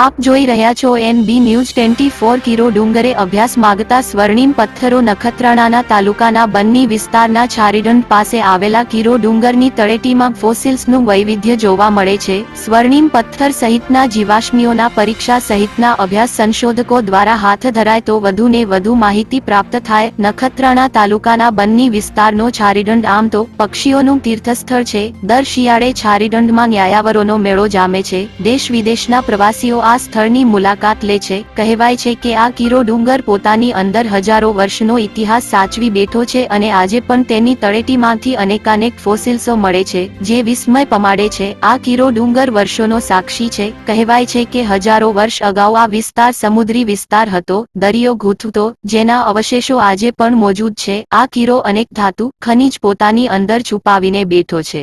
આપ જોઈ રહ્યા છો N B news twenty four કિરો ડુંગરે અભ્યાસ માગતા સ્વર્ણિમ પથ્થરો નખત્રાણાના તાલુકાના બન્ની વિસ્તારના છારીડંડ પાસે આવેલા કિરો ડુંગરની તળેટીમાં ફોસિલ્સનું વૈવિધ્ય જોવા મળે છે. સ્વર્ણિમ પથ્થર સહિતના જીવાશ્મીઓના પરીક્ષા સહિતના અભ્યાસ સંશોધકો દ્વારા હાથ ધરાય તો વધુને વધુ માહિતી પ્રાપ્ત થાય. નખત્રાણા તાલુકાના બન્ની વિસ્તારનો છારીડંડ આમ તો પક્ષીઓનું તીર્થસ્થળ છે. દર શિયાળે છારીડંડમાં ન્યાયાવરોનો મેળો જામે છે. દેશ વિદેશના પ્રવાસીઓ આ સ્થળની મુલાકાત લે છે. કહેવાય છે કે આ કીરો ડુંગર પોતાની અંદર હજારો વર્ષનો ઇતિહાસ સાચવી બેઠો છે અને આજે પણ તેની તળેટીમાંથી અનેકાનેક ફોસિલ્સો મળે છે, જે વિસ્મય પમાડે છે. આ કીરો ડુંગર વર્ષોનો સાક્ષી છે. કહેવાય છે કે હજારો વર્ષ અગાઉ આ વિસ્તાર સમુદ્રી વિસ્તાર હતો, દરિયો ગૂંથતો જેના અવશેષો આજે પણ મોજૂદ છે. આ કીરો અનેક ધાતુ, ખનિજ પોતાની અંદર છુપાવીને બેઠો છે.